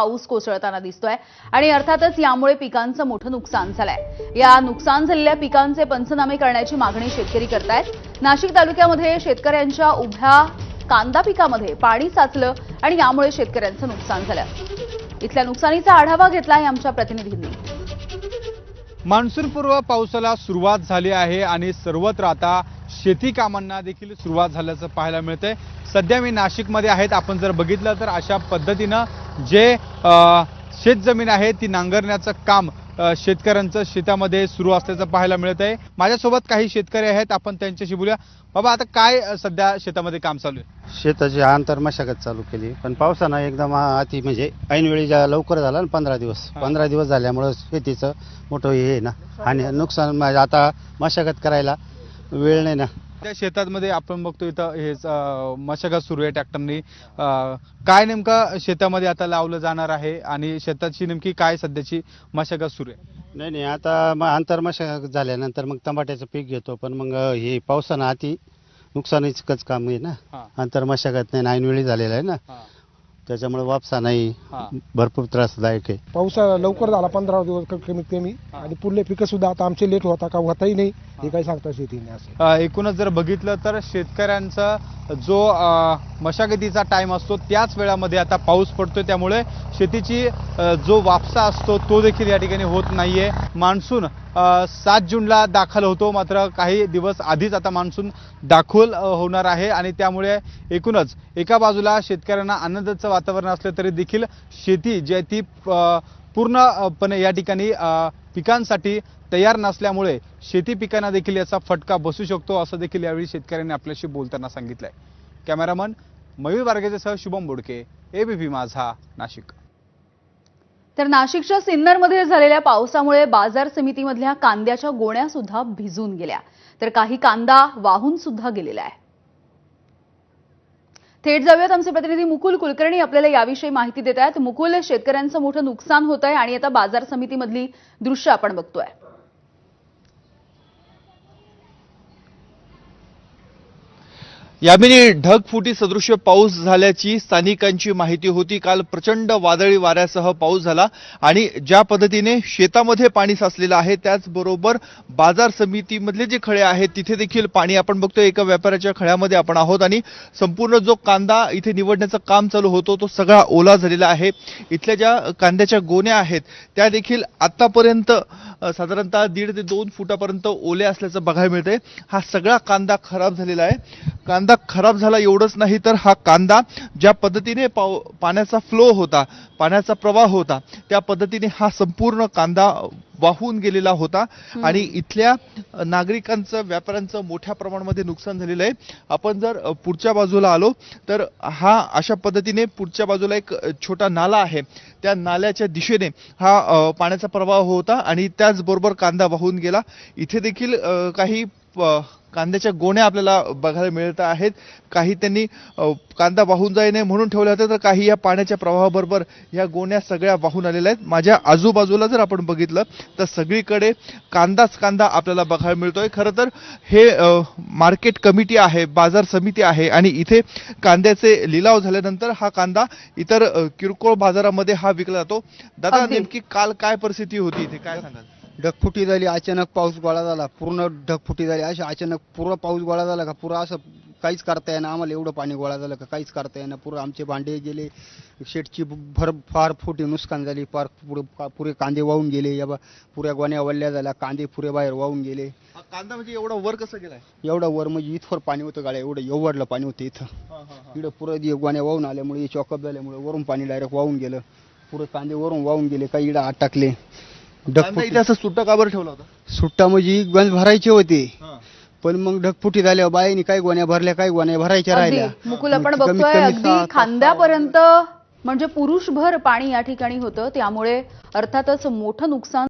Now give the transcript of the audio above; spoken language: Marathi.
पाऊस कोसळताना दिसतोय. आणि अर्थातच यामुळे पिकांचं मोठं नुकसान झालंय. या नुकसान झालेल्या पिकांचे पंचनामे करण्याची मागणी शेतकरी करतायत. नाशिक तालुक्यामध्ये शेतकऱ्यांच्या उभ्या कांदा पिकामध्ये पाणी साचलं आणि यामुळे शेतकऱ्यांचं नुकसान झालं. इथल्या नुकसानीचा आढावा घेतलाय आमच्या प्रतिनिधींनी. मान्सूनपूर्व पावसाला सुरुवात झाली आहे आणि सर्वत्र आता शेती कामांना देखील सुरुवात झाल्याचं पाहायला मिळतंय. सध्या मी नाशिकमध्ये आहेत. आपण जर बघितलं तर अशा पद्धतीनं जे शेतजमीन आहे ती नांगरण्याचं काम शेतकऱ्यांचं शेतामध्ये सुरू असल्याचं पाहायला मिळत आहे माझ्यासोबत काही शेतकरी आहेत. आपण त्यांच्याशी बोलूया. बाबा आता काय सध्या शेतामध्ये काम चालू आहे? शेताची आंतर मशागत चालू केली. पण पावसानं एकदम अति म्हणजे ऐनवेळी ज्या लवकर झाला ना पंधरा दिवस. पंधरा दिवस झाल्यामुळं शेतीचं मोठं हे ना. आणि नुकसान म्हणजे आता मशागत करायला वेळ नाही ना. त्या शेतामध्ये आपण बघतो इथं हे अ, मशागत सुरू आहे ट्रॅक्टरनी काय नेमकं शेतामध्ये आता लावलं जाणार आहे आणि शेताची नेमकी काय सध्याची मशागत सुरू आहे? नाही नाही आता मग आंतर मशागत झाल्यानंतर मग टमाट्याचं पीक घेतो पण मग हे पावसानं अति नुकसानीचंच काम आहे ना. हा, आंतर मशागत नाही ऐनवेळी झालेलं आहे ना. हा, त्याच्यामुळे वापसा नाही. हा. भरपूर त्रासदायक आहे. पाऊस लवकर झाला पंधरा दिवस क- कमीत कमी. आणि पुढले पिकं सुद्धा आता आमचे लेट होता का होताही नाही. हे काही सांगता शेतीने असं. अ, एकूणच जर बघितलं तर शेतकऱ्यांचा जो अ, मशागतीचा टाइम असतो त्याच वेळामध्ये आता पाऊस पडतोय. त्यामुळे शेतीची अ, जो वापसा असतो तो देखील या ठिकाणी होत नाहीये. मान्सून सात जूनला दाखल होतो. मात्र काही दिवस आधीच आता मान्सून दाखल होणार आहे आणि त्यामुळे एकूणच एका बाजूला शेतकऱ्यांना आनंदाचं वातावरण असलं तरी देखील शेती जी आहे ती पूर्णपणे या ठिकाणी पिकांसाठी तयार नसल्यामुळे शेती पिकांना देखील याचा फटका बसू शकतो असं देखील यावेळी शेतकऱ्यांनी आपल्याशी बोलताना सांगितलंय. कॅमेरामन मयूर सह शुभम बोडके एबीपी माझा नाशिक. तर नाशिकच्या सिन्नरमध्ये झालेल्या पावसामुळे बाजार समितीमधल्या कांद्याच्या गोण्या सुद्धा भिजून गेल्या. तर काही कांदा वाहून सुद्धा गेलेला आहे. थेट जाऊयात आमचे प्रतिनिधी मुकुल कुलकर्णी आपल्याला याविषयी माहिती देत आहेत. मुकुल शेतकऱ्यांचं मोठं नुकसान होत आहे आणि आता बाजार समितीमधली दृश्य आपण बघतोय. यामिनी ढगफुटी सदृश्य पाऊस झाल्याची स्थानिकांची माहिती होती. काल प्रचंड वादळी वाऱ्यासह पाऊस झाला आणि ज्या पद्धतीने शेतामध्ये पाणी साचलेलं आहे त्याचबरोबर बाजार समितीमधले जे खळे आहेत तिथे देखील पाणी आपण बघतोय. एका व्यापाऱ्याच्या खळ्यामध्ये आपण आहोत आणि संपूर्ण जो कांदा इथे निवडण्याचं काम चालू होतो तो सगळा ओला झालेला आहे. इथल्या ज्या कांद्याच्या गोण्या आहेत त्या देखील आतापर्यंत साधारणतः दीड ते दोन फुटापर्यंत ओले असल्याचं बघायला मिळतंय. हा सगळा कांदा खराब झालेला आहे. कांदा खराब झाला एवढंच नाही तर हा कांदा ज्या पद्धतीने पाव पाण्याचा फ्लो होता पाण्याचा प्रवाह होता त्या पद्धतीने हा संपूर्ण कांदा वाहून गेलेला होता. आणि इथल्या नागरिकांचं व्यापाऱ्यांचं मोठ्या प्रमाणामध्ये नुकसान झालेलं आहे. आपण जर पुढच्या बाजूला आलो तर हा अशा पद्धतीने पुढच्या बाजूला एक छोटा नाला आहे. त्या नाल्याच्या दिशेने हा पाण्याचा प्रवाह होता आणि त्याचबरोबर कांदा वाहून गेला. इथे देखील काही कांद्याच्या गोण्या आपल्याला बघायला मिळत आहेत. काही त्यांनी कांदा वाहून जाई नये म्हणून ठेवल्या होत्या तर काही या पाण्याच्या प्रवाहाबरोबर या गोण्या सगळ्या वाहून आलेल्या आहेत. माझ्या आजूबाजूला जर आपण बघितलं तर सगळीकडे कांदाच कांदा आपल्याला बघायला मिळतोय. खरं तर हे मार्केट कमिटी आहे बाजार समिती आहे आणि इथे कांद्याचे लिलाव झाल्यानंतर हा कांदा इतर किरकोळ बाजारामध्ये हा विकला जातो. दादा. नेमकी काल काय परिस्थिती होती इथे? काय सांगाल? ढगफुटी झाली अचानक पाऊस गोळा झाला पूर्ण ढगफुटी झाली अशी अचानक पूर्ण पाऊस गोळा झाला का? पुरं असं काहीच करता येईना आम्हाला एवढं पाणी गोळा झालं का? काहीच करता येईना पुरं आमचे भांडे गेले शेटची भर फार फुटी नुकसान झाली फार पुरे पुरे कांदे वाहून गेले या बा पुऱ्या गोण्या वल्ल्या झाल्या कांदे पुरे बाहेर वाहून गेले. कांदा म्हणजे एवढा वर कसं गेलाय? एवढं वर म्हणजे इथवर पाणी होतं गाड्या एवढं एवढलं पाणी होतं इथं. इकडं पुरं गोण्या वाहून आल्यामुळे चॉकअप झाल्यामुळे वरून पाणी डायरेक्ट वाहून गेलं. पुरं कांदे वरून वाहून गेले काही इडं आत टाकले कांदा ढगफुटी इथे असं सुट्टा काबर ठेवला होता? सुट्टा म्हणजे गंज भरायचे होते. पण मग ढगफुटी झाल्यावर बाईनी काही गोण्या भरल्या काही गोण्या भरायच्या अगदी. राहिल्या. मुकुल आपण कमीत बघतोय कमी अगदी खांद्यापर्यंत म्हणजे पुरुषभर पाणी या ठिकाणी होतं. त्यामुळे अर्थातच मोठं नुकसान